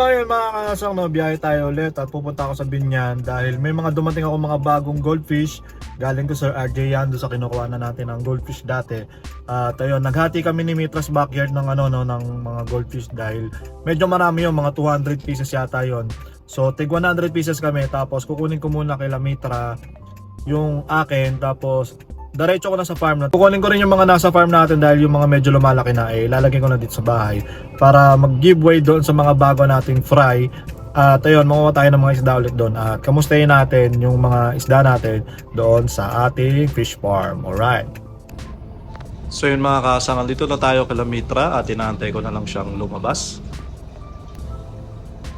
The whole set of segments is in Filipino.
So ayun mga kasang no, biyahe tayo ulit at pupunta ako sa Binyan dahil may mga dumating ako mga bagong goldfish galing ko Sir RJ yan doon sa kinukuha na natin ng goldfish dati. At ayun, naghati kami ni Mitras backyard ng ano no ng mga goldfish dahil medyo marami yung mga 200 pieces yata yon. So tig 100 pieces kami tapos kukunin ko muna kay Mitra yung akin tapos diretso ko na sa farm na. Kukunin ko rin yung mga nasa farm natin dahil yung mga medyo lumalaki na eh lalagyan ko na dito sa bahay para mag-giveaway doon sa mga bago nating fry. At ayun, makuha tayo ng mga isda ulit doon at kamustahin natin yung mga isda natin doon sa ating fish farm. Alright. So yun mga kasangal, dito na tayo kay Mitra at inaantay ko na lang siyang lumabas.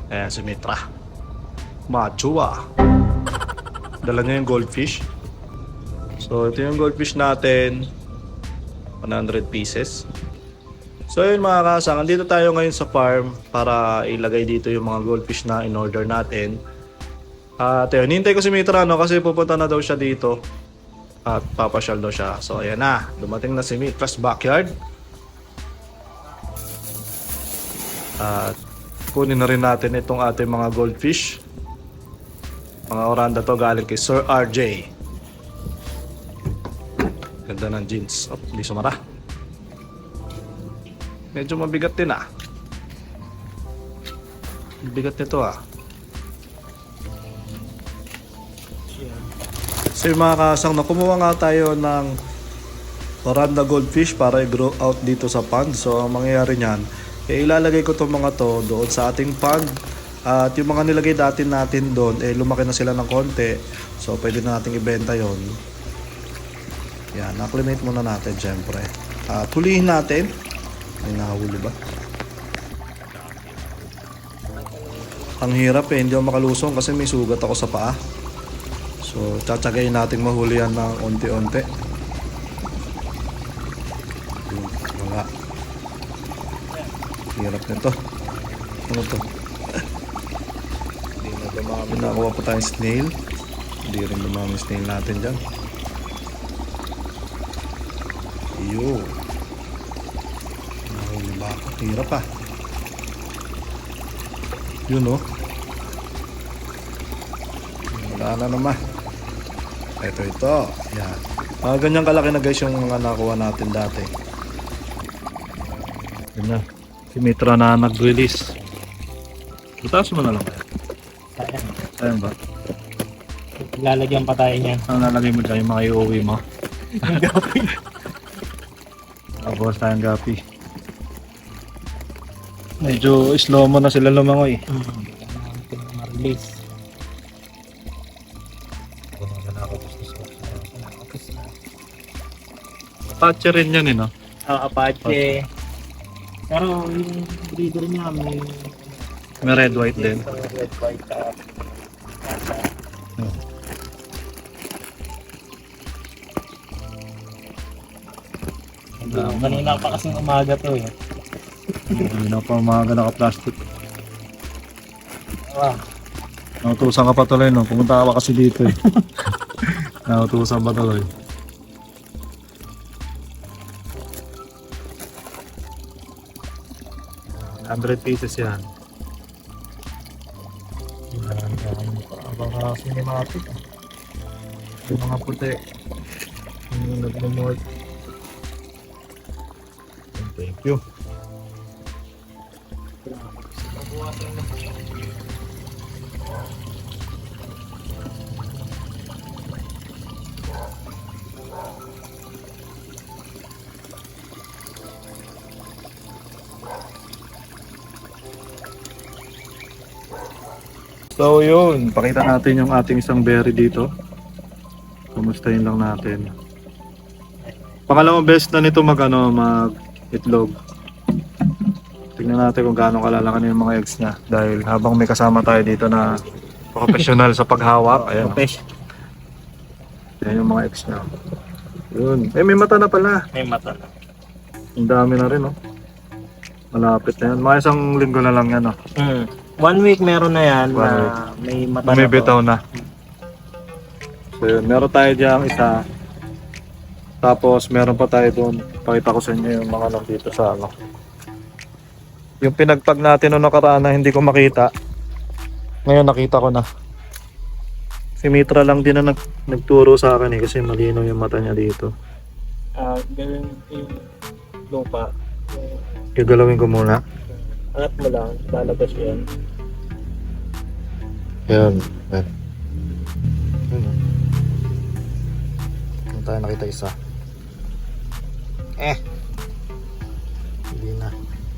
Ayan si Mitra. Machua. Dala niya yung goldfish. So ito yung goldfish natin. 100 pieces. So yun mga kasangal, dito tayo ngayon sa farm para ilagay dito yung mga goldfish na in order natin. At yun, hintay ko si Mitra no, kasi pupunta na daw siya dito at papasyal daw siya. So ayan na, dumating na si Mitra's backyard. At kunin na rin natin itong ating mga goldfish. Mga oranda to galing kay Sir RJ. Ganda ng jeans. Oh, hindi sumara. Medyo mabigat din ah. Bigat nito ah. So yung mga kasang na kumuha nga tayo ng Oranda goldfish para i-grow out dito sa pond. So ang mangyayari niyan, eh, ilalagay ko itong mga to doon sa ating pond. At yung mga nilagay dati natin doon, eh lumaki na sila ng konti. So pwede na nating ibenta yon. Yan, acclimate muna natin syempre. At hulihin natin. May nahuli ba? Ang hirap eh, hindi ako makalusong kasi may sugat ako sa paa. So, tsatsagayin natin mahuli yan ng unti-unti. Yun, Wala. Hirap nito. Ano to? Hindi na dumami. Nakuha pa tayong snail. Hindi rin dumami snail natin dyan. Iyo. Nahuli ba ako? Hirap ah. Yun oh. Wala na naman. Ito, ito. Yan. Mga ganyan kalaki na guys yung mga nakuha natin dati. Yan na. Si Mitra na nag-release. Itaas mo na lang kaya. Sayang. Ayan ba? Lalagyan pa tayo niyan. Ang lalagay mo dyan yung mga iuwi mo. Tapos tayong gapi. Medyo slow mo na sila lumangoy. Mm. Ma-release. Patche rin yan eh no? Oh, Apache. Pero yung breeder niya may May red white din. red Dami. Kanina pa kasing umaga to eh. Hindi na pa umaga naka-plastic. Ah, Nautusan ka pa tuloy no? Pumunta ka pa kasi dito eh. Nautusan pa tuloy. Hundred pieces yan. Yan, yan. Uh, cinematic. Yung mga puti. Yung nagmumort. Thank you. So yun, pakita natin yung ating isang berry dito. Kumustahin lang natin. Pangalawang best na nito mag ano, mag itlog. Tingnan natin kung gaano kalalaki na yung mga eggs niya. Dahil habang may kasama tayo dito na professional sa paghawak, ayan. Profesh. Ayan yung mga eggs niya. Yun. Eh, may mata na pala. May mata. Ang dami na rin, oh. Malapit na yan. Mga isang linggo na lang yan, oh. Mm. One week meron na yan One na week. may mata na to. Bumibitaw na. So yun, meron tayo diyang isa. Tapos meron pa tayo doon. Pakita ko sa inyo yung mga nandito sa ano. Yung pinagpag natin noong nakaraan na hindi ko makita. Ngayon nakita ko na. Si Mitra lang din na nag, nagturo sa akin eh kasi malinaw yung mata niya dito. Ah, ganun yung lupa. Gagalawin ko muna. Angat mo lang, lalabas yan. Yan. Yan. Tayo nakita isa? Eh. Hindi na.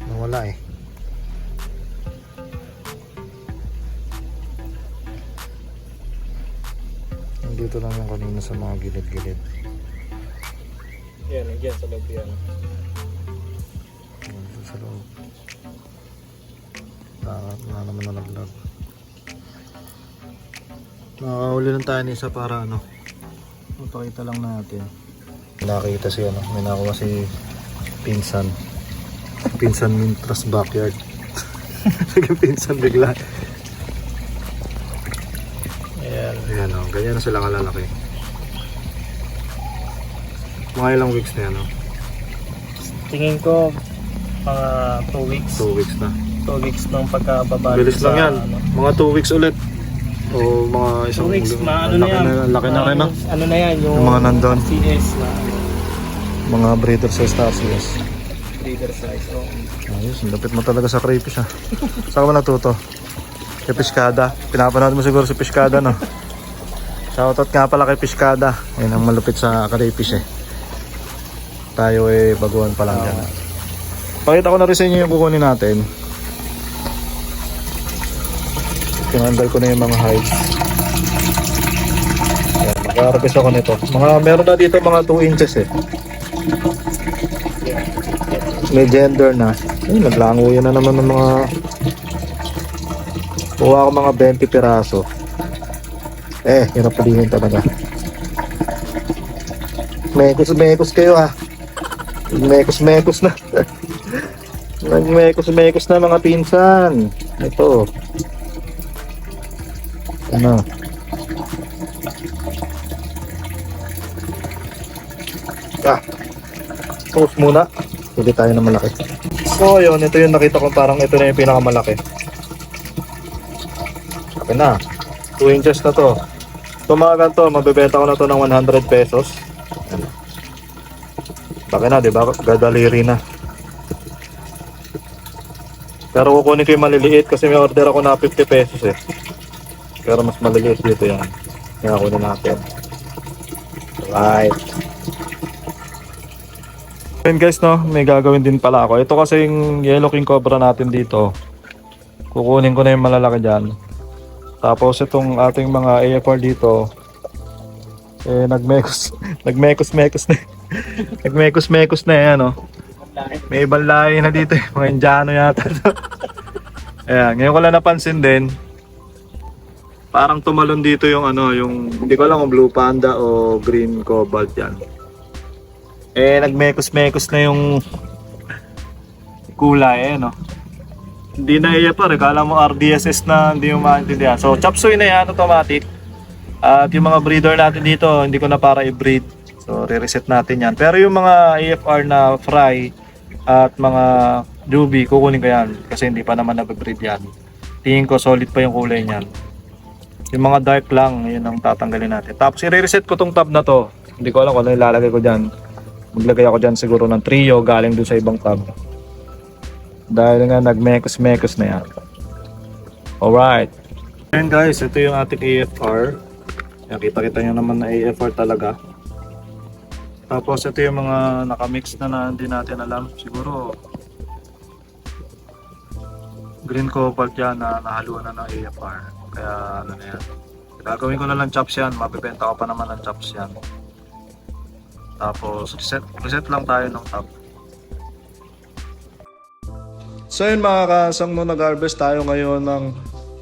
Nawala eh. Dito lang yung kanina sa mga gilid-gilid. Yan, nandiyan sa loob yan. Yan, dito sa loob. Dapat na naman nalaglag. Nakahuli lang tayo ng isa para ano. Mapakita lang natin. Nakita si ano, may nakuha si Pinsan. Pinsan Mintras backyard. Naging pinsan bigla. Ayan. Ayan o, ganyan na sila kalalaki. Mga ilang weeks na yan o. Tingin ko, mga 2 weeks. 2 weeks na. 2 weeks ng pagkababa. Bilis lang yan. ano. Mga 2 weeks ulit. O mga isang 2 weeks, linggo. ma ano Ang na laki yan. laki na rin no? Ano na yan, yung, Yung mga nandun. CS na ano, Mga breeder sa Starsies. breeder size. Oh. Ayos, ang lapit mo talaga sa crayfish ha. Saan ka ba natuto? Kay Piskada. Pinapanood mo siguro si Piskada no? Shoutout nga pala kay Piskada. Ayun ang malupit sa crayfish eh. Tayo eh baguhan pa lang yan. Pakita ko na rin sa inyo yung kukunin natin. Tinandal ko na yung mga hides. Ayan, mag-harvest ako nito. Mga, meron na dito mga 2 inches eh. May gender na. Ay, naglango yun na naman ng mga... Kuha ko mga 20 piraso. Eh, hirap palihin talaga. Mekos, mekos kayo ah. Mekos, mekos na. Nagmekos, mekos na mga pinsan. Ito. Ano? Ah. Post muna. Pili tayo ng malaki. So, yun. Ito yung nakita ko parang ito na yung pinakamalaki. Okay na. 2 inches na to. Ito mga ganito, mabibenta ko na to ng 100 pesos. Laki na, di ba? Gadaliri na. Pero kukunin ko yung maliliit kasi may order ako na 50 pesos eh. Pero mas maliliit dito yan. Kaya kunin natin. Right. Ayun guys no, may gagawin din pala ako. Ito kasi yung yellow king cobra natin dito. Kukunin ko na yung malalaki dyan. Tapos itong ating mga AFR dito, eh nagmekos, nagmekos-mekos na. nagmekos-mekos na yan no. May ibang na dito eh. Mga Indiano yata. Ayan, ngayon ko lang napansin din. Parang tumalon dito yung ano, yung hindi ko alam kung blue panda o green cobalt yan. Eh, nagmekos-mekos na yung kulay eh, no? Hindi na iya pa. Kala mo RDSS na hindi mo maintindihan. So, chop suey na yan, automatic. At yung mga breeder natin dito, hindi ko na para i-breed. So, re-reset natin yan. Pero yung mga AFR na fry at mga Juby, kukunin ko yan. Kasi hindi pa naman nabibreed yan. Tingin ko solid pa yung kulay niyan. Yung mga dark lang, yun ang tatanggalin natin. Tapos i-reset ko tong tab na to. Hindi ko alam kung ano ilalagay ko dyan. Maglagay ako dyan siguro ng trio galing dun sa ibang tab. Dahil nga nagmekos-mekos na yan. Alright. Ayan guys, ito yung ating AFR. Yan, kita-kita nyo naman na AFR talaga. Tapos ito yung mga nakamix na na hindi natin alam. Siguro green cobalt yan na nahaluan na ng AFR. Kaya ano na yan. Gagawin ko na lang chops yan. Mabibenta ko pa naman ng chops yan. Tapos reset, reset lang tayo ng top. So yun mga kasang no, nag-harvest tayo ngayon ng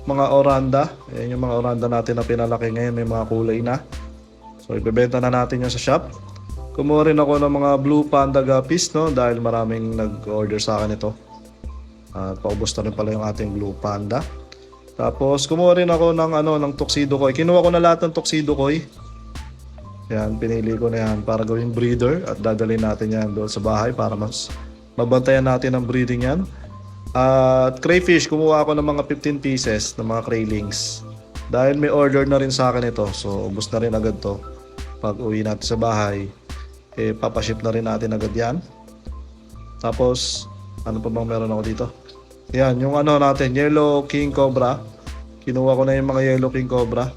mga oranda. Ayan yung mga oranda natin na pinalaki ngayon. May mga kulay na. So ibebenta na natin yan sa shop. Kumuha rin ako ng mga blue panda guppies no dahil maraming nag-order sa akin ito. At paubos na rin pala yung ating blue panda. Tapos kumuha rin ako ng ano ng tuxedo koi. Kinuha ko na lahat ng tuxedo koi. Yan, pinili ko na yan para gawing breeder at dadalhin natin yan doon sa bahay para mas mabantayan natin ang breeding yan. At crayfish, kumuha ako ng mga 15 pieces ng mga craylings. Dahil may order na rin sa akin ito. So, ubos na rin agad to. Pag uwi natin sa bahay, eh, papaship na rin natin agad yan. Tapos, ano pa bang meron ako dito? Yan, yung ano natin, Yellow King Cobra. Kinuha ko na yung mga Yellow King Cobra.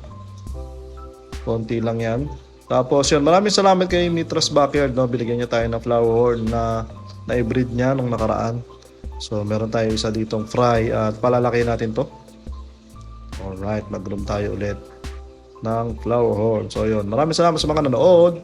Konti lang yan. Tapos yun, maraming salamat kay Mitras Backyard. No? Binigyan niya tayo ng flower horn na na-breed niya nung nakaraan. So meron tayo isa ditong fry at palalaki natin to. Alright, mag-groom tayo ulit ng flower horn. So yun, maraming salamat sa mga nanood.